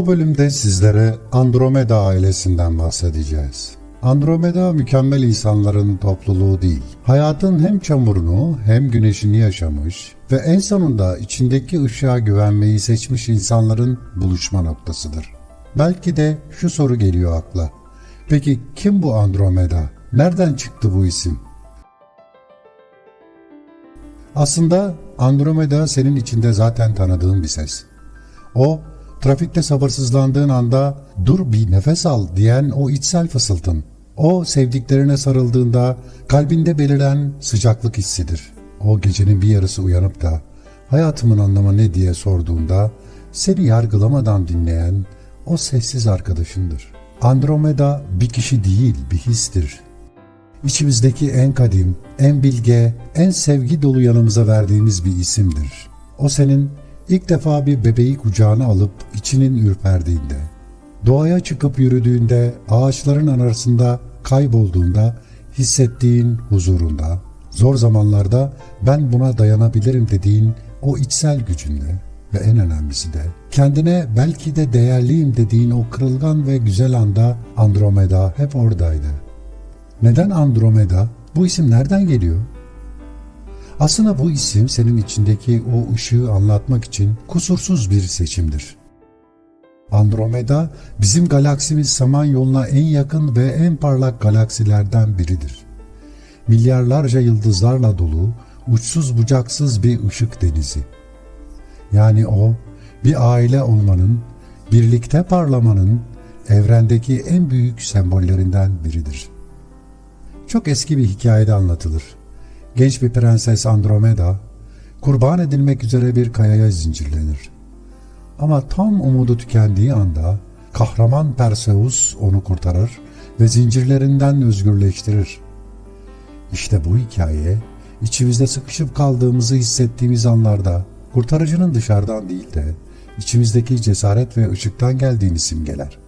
Bu bölümde sizlere Andromeda ailesinden bahsedeceğiz. Andromeda mükemmel insanların topluluğu değil. Hayatın hem çamurunu hem güneşini yaşamış ve en sonunda içindeki ışığa güvenmeyi seçmiş insanların buluşma noktasıdır. Belki de şu soru geliyor akla. Peki kim bu Andromeda? Nereden çıktı bu isim? Aslında Andromeda senin içinde zaten tanıdığın bir ses. O, trafikte sabırsızlandığın anda dur bir nefes al diyen o içsel fısıltın. O sevdiklerine sarıldığında kalbinde beliren sıcaklık hissidir. O gecenin bir yarısı uyanıp da hayatımın anlamı ne diye sorduğunda seni yargılamadan dinleyen o sessiz arkadaşındır. Andromeda bir kişi değil bir histir. İçimizdeki en kadim, en bilge, en sevgi dolu yanımıza verdiğimiz bir isimdir. O senin ilk defa bir bebeği kucağına alıp içinin ürperdiğinde, doğaya çıkıp yürüdüğünde, ağaçların arasında kaybolduğunda, hissettiğin huzurunda, zor zamanlarda ben buna dayanabilirim dediğin o içsel gücünle ve en önemlisi de kendine belki de değerliyim dediğin o kırılgan ve güzel anda Andromeda hep oradaydı. Neden Andromeda? Bu isim nereden geliyor? Aslında bu isim senin içindeki o ışığı anlatmak için kusursuz bir seçimdir. Andromeda bizim galaksimiz Samanyolu'na en yakın ve en parlak galaksilerden biridir. Milyarlarca yıldızlarla dolu, uçsuz bucaksız bir ışık denizi. Yani o bir aile olmanın, birlikte parlamanın evrendeki en büyük sembollerinden biridir. Çok eski bir hikayede anlatılır. Genç bir prenses Andromeda, kurban edilmek üzere bir kayaya zincirlenir. Ama tam umudu tükendiği anda kahraman Perseus onu kurtarır ve zincirlerinden özgürleştirir. İşte bu hikaye içimizde sıkışıp kaldığımızı hissettiğimiz anlarda kurtarıcının dışarıdan değil de içimizdeki cesaret ve ışıktan geldiğini simgeler.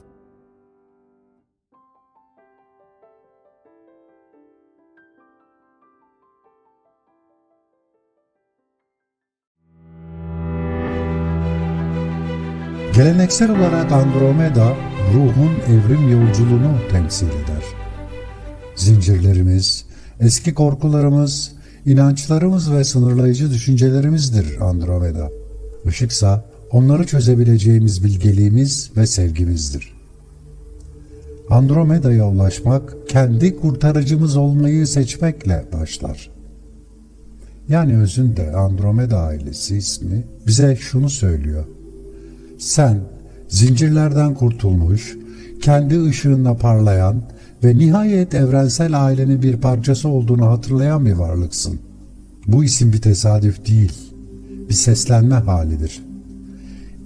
Geleneksel olarak Andromeda ruhun evrim yolculuğunu temsil eder. Zincirlerimiz, eski korkularımız, inançlarımız ve sınırlayıcı düşüncelerimizdir Andromeda. Işıksa onları çözebileceğimiz bilgeliğimiz ve sevgimizdir. Andromeda'ya ulaşmak kendi kurtarıcımız olmayı seçmekle başlar. Yani özünde Andromeda ailesi ismi bize şunu söylüyor. Sen zincirlerden kurtulmuş, kendi ışığınla parlayan ve nihayet evrensel ailenin bir parçası olduğunu hatırlayan bir varlıksın. Bu isim bir tesadüf değil, bir seslenme halidir.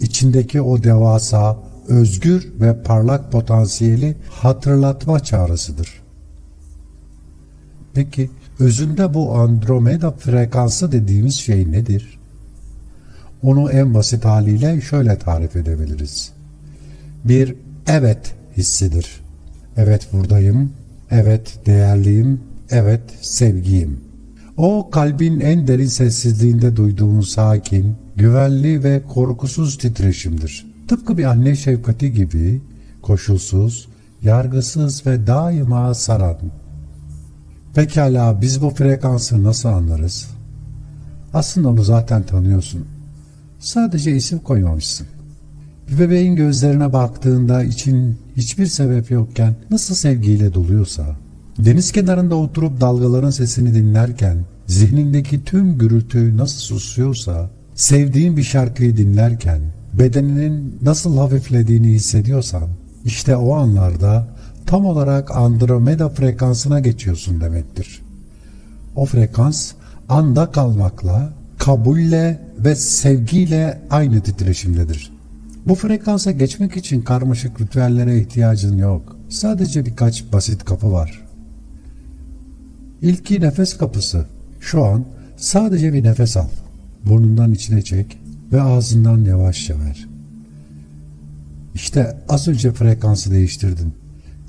İçindeki o devasa, özgür ve parlak potansiyeli hatırlatma çağrısıdır. Peki özünde bu Andromeda frekansı dediğimiz şey nedir? Onu en basit haliyle şöyle tarif edebiliriz. Bir evet hissidir. Evet buradayım, evet değerliyim, evet sevgiyim. O kalbin en derin sessizliğinde duyduğun sakin, güvenli ve korkusuz titreşimdir. Tıpkı bir anne şefkati gibi koşulsuz, yargısız ve daima saran. Pekala biz bu frekansı nasıl anlarız? Aslında onu zaten tanıyorsun. Sadece isim koymamışsın. Bir bebeğin gözlerine baktığında için hiçbir sebep yokken nasıl sevgiyle doluyorsa, deniz kenarında oturup dalgaların sesini dinlerken zihnindeki tüm gürültü nasıl susuyorsa, sevdiğin bir şarkıyı dinlerken bedeninin nasıl hafiflediğini hissediyorsan, işte o anlarda tam olarak Andromeda frekansına geçiyorsun demektir. O frekans anda kalmakla, kabulle ve sevgiyle aynı titreşimdedir. Bu frekansa geçmek için karmaşık ritüellere ihtiyacın yok. Sadece birkaç basit kapı var. İlki nefes kapısı. Şu an sadece bir nefes al. Burnundan içine çek ve ağzından yavaşça ver. İşte az önce frekansı değiştirdin.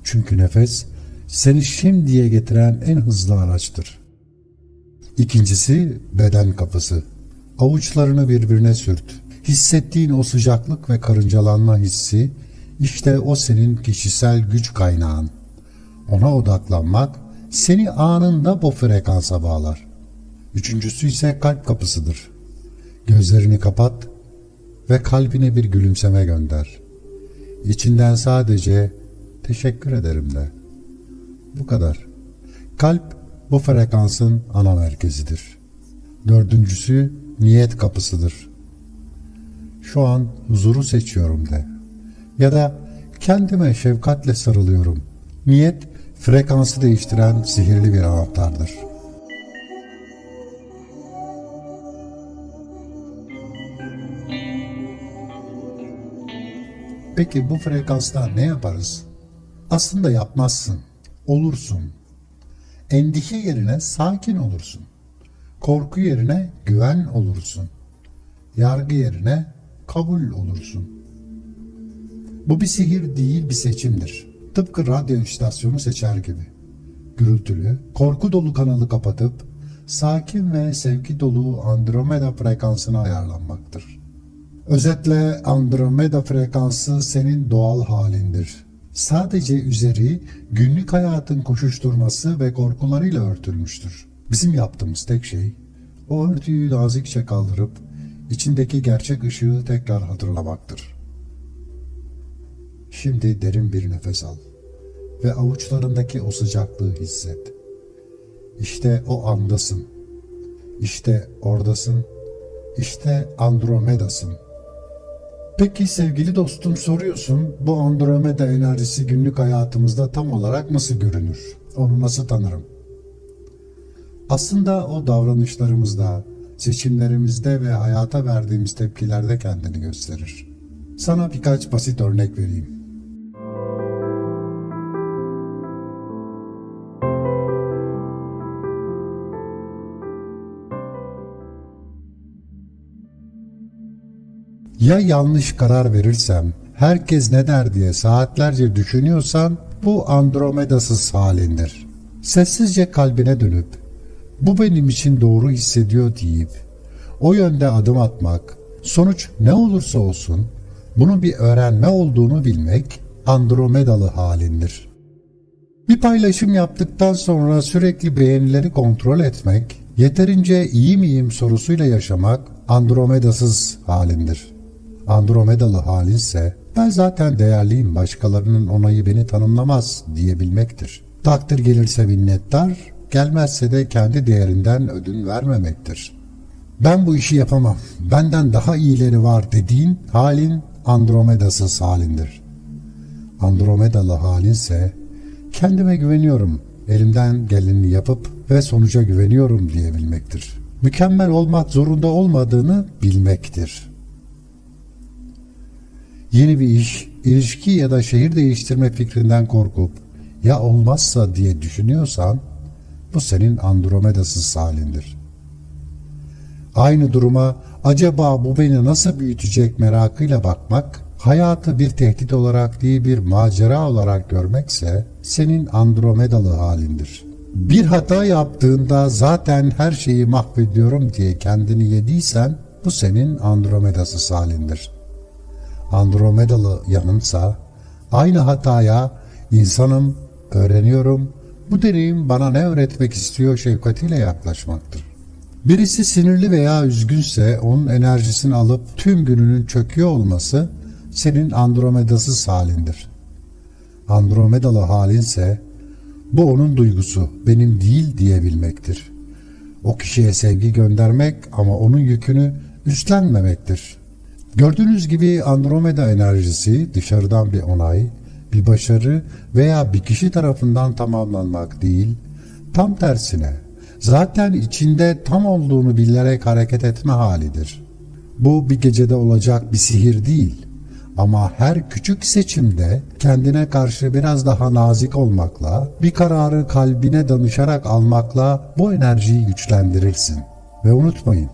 Çünkü nefes seni şimdiye getiren en hızlı araçtır. İkincisi beden kapısı. Avuçlarını birbirine sürt. Hissettiğin o sıcaklık ve karıncalanma hissi işte o senin kişisel güç kaynağın. Ona odaklanmak seni anında bu frekansa bağlar. Üçüncüsü ise kalp kapısıdır. Gözlerini kapat ve kalbine bir gülümseme gönder. İçinden sadece teşekkür ederim de. Bu kadar. Kalp bu frekansın ana merkezidir. Dördüncüsü niyet kapısıdır. Şu an huzuru seçiyorum de. Ya da kendime şefkatle sarılıyorum. Niyet frekansı değiştiren sihirli bir anahtardır. Peki bu frekansta ne yaparız? Aslında yapmazsın. Olursun. Endişe yerine sakin olursun. Korku yerine güven olursun. Yargı yerine kabul olursun. Bu bir sihir değil bir seçimdir. Tıpkı radyo istasyonu seçer gibi. Gürültülü, korku dolu kanalı kapatıp sakin ve sevgi dolu Andromeda frekansına ayarlanmaktır. Özetle Andromeda frekansı senin doğal halindir. Sadece üzeri günlük hayatın koşuşturması ve korkularıyla örtülmüştür. Bizim yaptığımız tek şey o örtüyü nazikçe kaldırıp içindeki gerçek ışığı tekrar hatırlamaktır. Şimdi derin bir nefes al ve avuçlarındaki o sıcaklığı hisset. İşte o andasın. İşte oradasın. İşte Andromeda'sın. Peki sevgili dostum soruyorsun bu Andromeda enerjisi günlük hayatımızda tam olarak nasıl görünür? Onu nasıl tanırım? Aslında o davranışlarımızda, seçimlerimizde ve hayata verdiğimiz tepkilerde kendini gösterir. Sana birkaç basit örnek vereyim. Ya yanlış karar verirsem, herkes ne der diye saatlerce düşünüyorsan bu Andromedasız halindir. Sessizce kalbine dönüp bu benim için doğru hissediyor deyip o yönde adım atmak, sonuç ne olursa olsun bunun bir öğrenme olduğunu bilmek Andromedalı halindir. Bir paylaşım yaptıktan sonra sürekli beğenileri kontrol etmek, yeterince iyi miyim sorusuyla yaşamak Andromedasız halindir. Andromedalı halinse ben zaten değerliyim başkalarının onayı beni tanımlamaz diyebilmektir. Takdir gelirse minnettar, gelmezse de kendi değerinden ödün vermemektir. Ben bu işi yapamam, benden daha iyileri var dediğin halin Andromedasız halindir. Andromedalı halinse kendime güveniyorum, elimden geleni yapıp ve sonuca güveniyorum diyebilmektir. Mükemmel olmak zorunda olmadığını bilmektir. Yeni bir iş, ilişki ya da şehir değiştirme fikrinden korkup ya olmazsa diye düşünüyorsan bu senin Andromedasız halindir. Aynı duruma acaba bu beni nasıl büyütecek merakıyla bakmak, hayatı bir tehdit olarak değil bir macera olarak görmekse senin Andromedalı halindir. Bir hata yaptığında zaten her şeyi mahvediyorum diye kendini yediysen bu senin Andromedasız halindir. Andromedalı yanımsa aynı hataya insanım, öğreniyorum, bu deneyim bana ne öğretmek istiyor şefkatiyle yaklaşmaktır. Birisi sinirli veya üzgünse onun enerjisini alıp tüm gününün çöküyor olması senin Andromedasız halindir. Andromedalı halinse bu onun duygusu, benim değil diyebilmektir. O kişiye sevgi göndermek ama onun yükünü üstlenmemektir. Gördüğünüz gibi Andromeda enerjisi dışarıdan bir onay, bir başarı veya bir kişi tarafından tamamlanmak değil, tam tersine zaten içinde tam olduğunu bilerek hareket etme halidir. Bu bir gecede olacak bir sihir değil ama her küçük seçimde kendine karşı biraz daha nazik olmakla, bir kararı kalbine danışarak almakla bu enerjiyi güçlendirirsin. Ve unutmayın,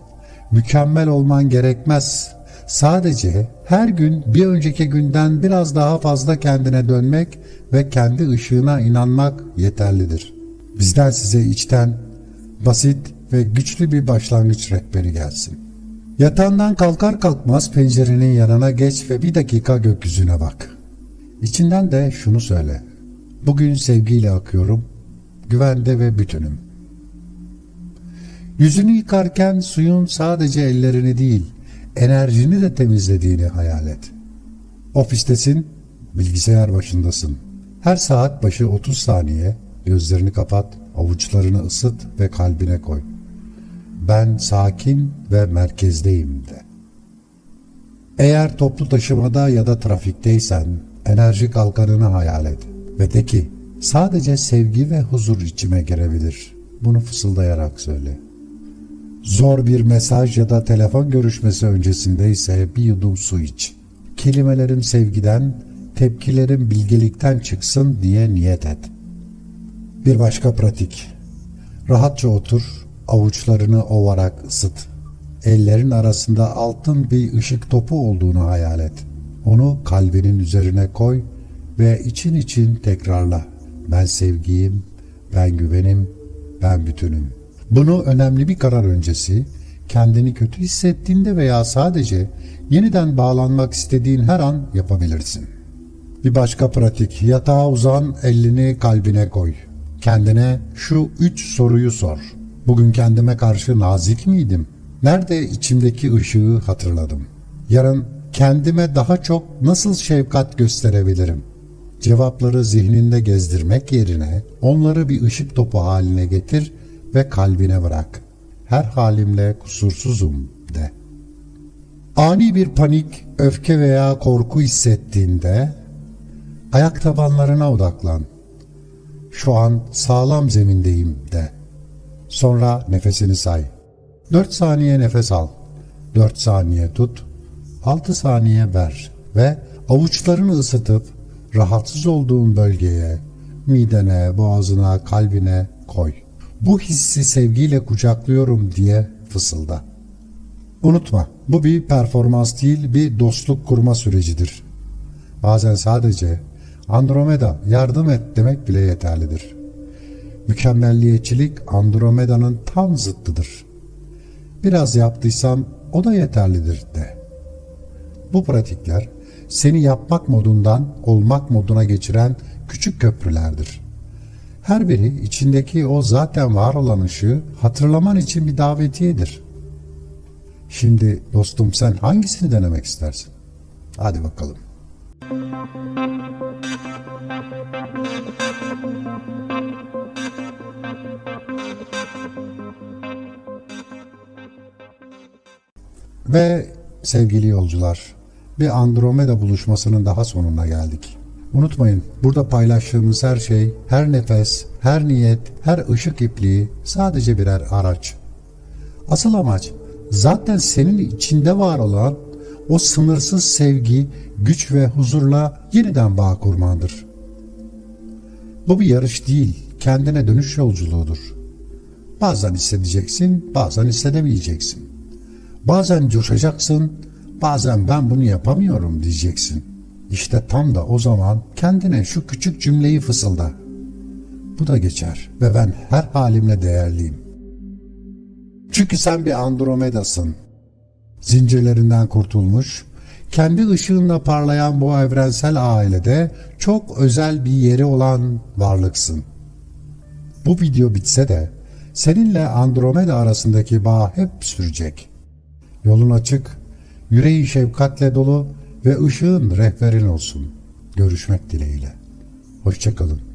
mükemmel olman gerekmez. Sadece her gün bir önceki günden biraz daha fazla kendine dönmek ve kendi ışığına inanmak yeterlidir. Bizden size içten, basit ve güçlü bir başlangıç rehberi gelsin. Yatağından kalkar kalkmaz pencerenin yanına geç ve bir dakika gökyüzüne bak. İçinden de şunu söyle. Bugün sevgiyle akıyorum, güvende ve bütünüm. Yüzünü yıkarken suyun sadece ellerini değil, enerjini de temizlediğini hayal et. Ofistesin, bilgisayar başındasın. Her saat başı 30 saniye gözlerini kapat, avuçlarını ısıt ve kalbine koy. Ben sakin ve merkezdeyim de. Eğer toplu taşımada ya da trafikteysen enerji kalkanını hayal et ve de ki sadece sevgi ve huzur içime girebilir. Bunu fısıldayarak söyle. Zor bir mesaj ya da telefon görüşmesi öncesinde ise bir yudum su iç. Kelimelerim sevgiden, tepkilerim bilgelikten çıksın diye niyet et. Bir başka pratik. Rahatça otur, avuçlarını ovarak ısıt. Ellerin arasında altın bir ışık topu olduğunu hayal et. Onu kalbinin üzerine koy ve için için tekrarla. Ben sevgiyim, ben güvenim, ben bütünüm. Bunu önemli bir karar öncesi, kendini kötü hissettiğinde veya sadece yeniden bağlanmak istediğin her an yapabilirsin. Bir başka pratik, yatağa uzan, elini kalbine koy. Kendine şu üç soruyu sor. Bugün kendime karşı nazik miydim? Nerede içimdeki ışığı hatırladım? Yarın kendime daha çok nasıl şefkat gösterebilirim? Cevapları zihninde gezdirmek yerine onları bir ışık topu haline getir ve kalbine bırak. Her halimle kusursuzum de. Ani bir panik, öfke veya korku hissettiğinde ayak tabanlarına odaklan. Şu an sağlam zemindeyim de. Sonra nefesini say. 4 saniye nefes al. 4 saniye tut. 6 saniye ver ve avuçlarını ısıtıp rahatsız olduğun bölgeye, midene, boğazına, kalbine koy. Bu hissi sevgiyle kucaklıyorum diye fısılda. Unutma, bu bir performans değil, bir dostluk kurma sürecidir. Bazen sadece Andromeda yardım et demek bile yeterlidir. Mükemmelliyetçilik Andromeda'nın tam zıttıdır. Biraz yaptıysam o da yeterlidir de. Bu pratikler seni yapmak modundan olmak moduna geçiren küçük köprülerdir. Her biri içindeki o zaten var olan ışığı hatırlaman için bir davetiyedir. Şimdi dostum sen hangisini denemek istersin? Hadi bakalım. Ve sevgili yolcular, bir Andromeda buluşmasının daha sonuna geldik. Unutmayın, burada paylaştığımız her şey, her nefes, her niyet, her ışık ipliği sadece birer araç. Asıl amaç zaten senin içinde var olan o sınırsız sevgi, güç ve huzurla yeniden bağ kurmandır. Bu bir yarış değil, kendine dönüş yolculuğudur. Bazen hissedeceksin, bazen hissedemeyeceksin. Bazen coşacaksın, bazen ben bunu yapamıyorum diyeceksin. İşte tam da o zaman kendine şu küçük cümleyi fısılda. Bu da geçer ve ben her halimle değerliyim. Çünkü sen bir Andromedasın. Zincirlerinden kurtulmuş, kendi ışığınla parlayan bu evrensel ailede çok özel bir yeri olan varlıksın. Bu video bitse de seninle Andromeda arasındaki bağ hep sürecek. Yolun açık, yüreğin şefkatle dolu ve ışığın rehberin olsun. Görüşmek dileğiyle. Hoşçakalın.